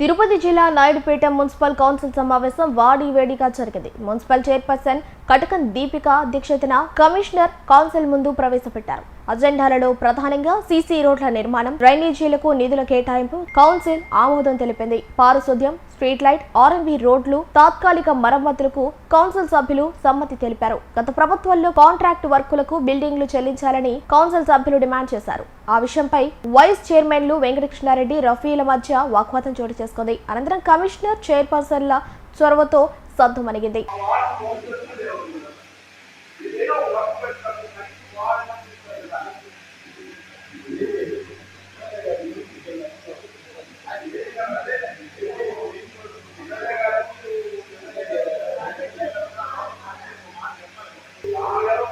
తిరుపతి జిల్లా Naidupeta municipal council సమావేశం వాడి వేడిగా జరిగింది. మున్సిపల్ చైర్పర్సన్ కటకన్ దీపిక అధ్యక్షతన కమిషనర్ కౌన్సిల్ ముందు ప్రవేశపెట్టారు. అజెండాలలో ప్రధానంగా సీసీ రోడ్ల నిర్మాణం డ్రైనేజీలకు నిధుల కేటాయింపు కౌన్సిల్ ఆమోదం తెలిపింది. పారిశుద్ధ్యం స్ట్రీట్ లైట్ ఆర్ఎంబీ రోడ్లు తాత్కాలిక మరమ్మతులకు కౌన్సిల్ సభ్యులు సమ్మతి తెలిపారు. గత ప్రభుత్వంలో కాంట్రాక్ట్ వర్కులకు బిల్డింగ్లు చెల్లించాలని కౌన్సిల్ సభ్యులు డిమాండ్ చేశారు. ఆ విషయంపై వైస్ చైర్మన్లు వెంకటకృష్ణారెడ్డి రఫీల మధ్య వాగ్వాదం చోటు చేసుకుంది. అనంతరం కమిషనర్ చైర్పర్సన్ల చొరవతో సద్దుమణిగింది.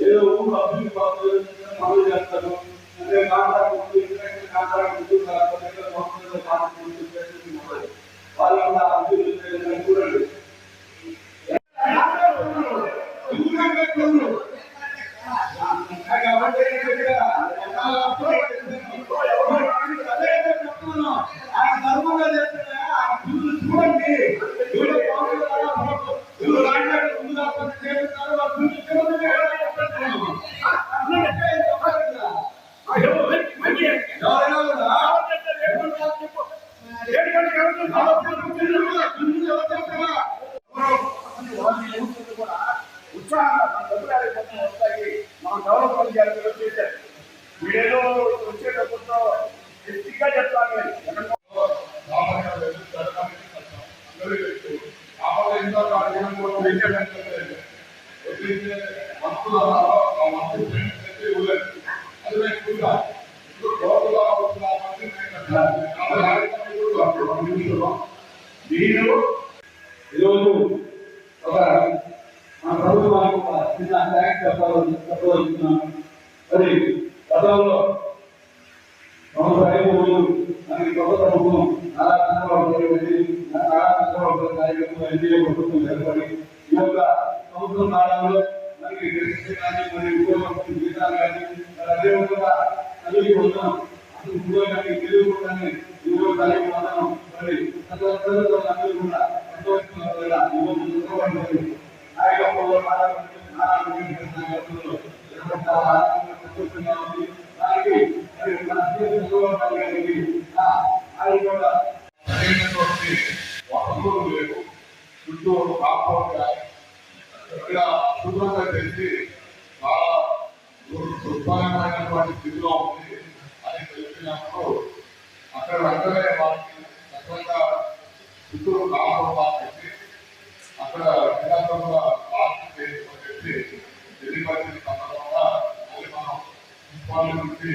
ఏదో ఊరు అభివృద్ధి బాగుంది అమలు చేస్తారు అంటే కాంట్రాక్ట్ మీరు ఈరోజు ఒక మన ప్రభుత్వానికి ఒక చిన్న థ్యాంక్స్ చెప్పాలని చెప్పదలుచుకున్నాను మరి గతంలో సంవత్సరం ఐదు మనకి కొత్త ప్రభుత్వం నారా చంద్రబాబు నాయుడు నారా చంద్రబాబు గారి ఎన్డీఏ సీఎం చంద్రబాబు నాయుడు గారికి ఆయన కూడా సరైనటువంటి వసతులు లేవు చుట్టూ కాంపౌండ్ ఇక్కడ శుభ్రంగా చేసి చాలా దుర్భరమైనటువంటి స్థితిలో ఉంది. అక్కడ వెంటనే వాళ్ళకి చక్కగా చుట్టూరు అక్కడ నిరంతరంగా ప్లాస్టిక్ చెప్పి తెలియపరిచిన సందర్భంగా మనం మున్సిపాలిటీ నుంచి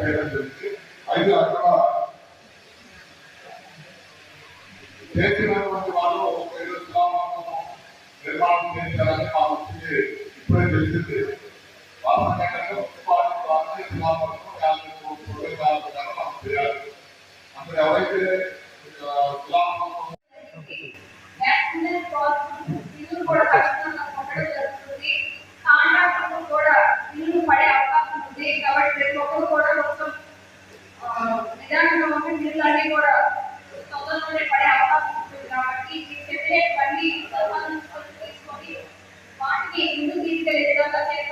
చేయడం జరిగింది. అయితే అక్కడ చేసినటువంటి వాళ్ళు ఒక ఐదు నిర్మాణం చేశారని మా వచ్చింది ఇప్పుడే తెలిసింది. వాస్తవంగా que